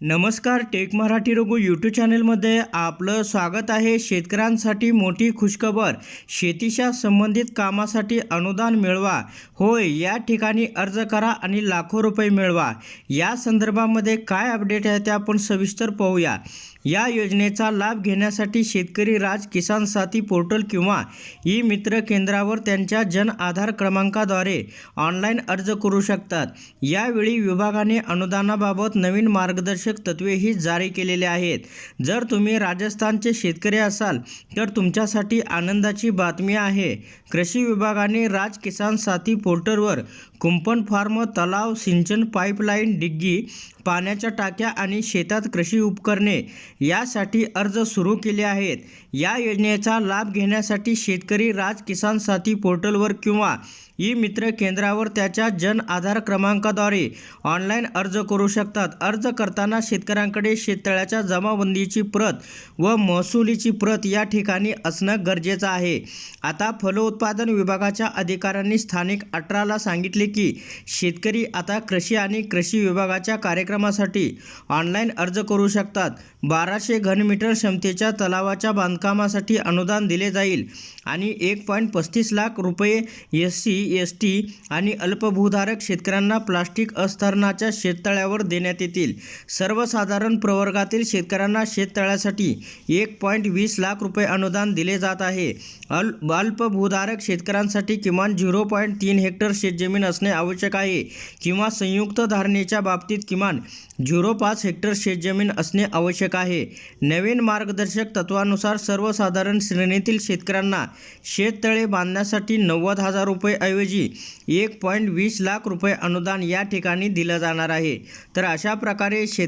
नमस्कार take Marathi Raghu YouTube चॅनलमध्ये आपलं स्वागत आहे. शेतकऱ्यांसाठी मोठी खुशखबर. शेतीच्या संबंधित कामासाठी अनुदान मिळवा. होय या ठिकाणी अर्ज करा आणि लाखो रुपये मिळवा. या संदर्भामध्ये काय अपडेट आहे ते आपण सविस्तर पाहूया. या योजनेचा लाभ घेण्यासाठी शेतकरी राज किसान साथी पोर्टल किंवा ई मित्र केंद्रावर त्यांच्या जन आधार क्रमांकाद्वारे ऑनलाईन अर्ज करू शकतात. यावेळी विभागाने अनुदानाबाबत नवीन मार्गदर्शक तत्त्वेही जारी केलेले आहेत. जर तुम्ही राजस्थानचे शेतकरी असाल तर तुमच्यासाठी आनंदाची बातमी आहे. कृषी विभागाने राज किसान साथी पोर्टलवर कुंपण फार्म तलाव सिंचन पाईपलाईन डिग्गी पाण्याच्या टाक्या आणि शेतात कृषी उपकरणे यासाठी अर्ज सुरू केले आहेत. या योजनेचा लाभ घेण्यासाठी शेतकरी राज किसान साथी पोर्टलवर किंवा ई मित्र केंद्रावर त्याच्या जन आधार क्रमांकाद्वारे ऑनलाईन अर्ज करू शकतात. अर्ज करताना शेतकऱ्यांकडे शेततळ्याच्या जमाबंदीची प्रत व महसुलीची प्रत या ठिकाणी असणं गरजेचं आहे. आता फलोत्पादन विभागाच्या अधिकाऱ्यांनी स्थानिक अठराला सांगितले की शेतकरी आता कृषी आणि कृषी विभागाच्या कार्यक्रमासाठी ऑनलाईन अर्ज करू शकतात. बाराशे घनमीटर क्षमतेच्या तलावाच्या बांधकामासाठी अनुदान दिले जाईल आणि एक पॉईंट पस्तीस लाख रुपये एस सी एस टी आणि अल्पभूधारक शेतकऱ्यांना प्लास्टिक अस्तरणाच्या शेततळ्यावर देण्यात येतील. सर्वसाधारण प्रवर्गातील शेतकऱ्यांना शेततळ्यासाठी एक पॉईंट वीस लाख रुपये अनुदान दिले जात आहे. अल अल्पभूधारक शेतकऱ्यांसाठी किमान झिरो पॉईंट तीन हेक्टर शेतजमीन असणे आवश्यक आहे किंवा संयुक्त धारणेच्या बाबतीत किमान झिरो पाच हेक्टर शेतजमीन असणे आवश्यक आहे. नवीन मार्गदर्शक तत्वानुसार सर्वसाधारण श्रेणीतील शेतकऱ्यांना शेततळे बांधण्यासाठी नव्वद हजार रुपयेऐवजी एक पॉईंट वीस लाख रुपये अनुदान या ठिकाणी दिलं जाणार आहे. तर अशा प्रकारे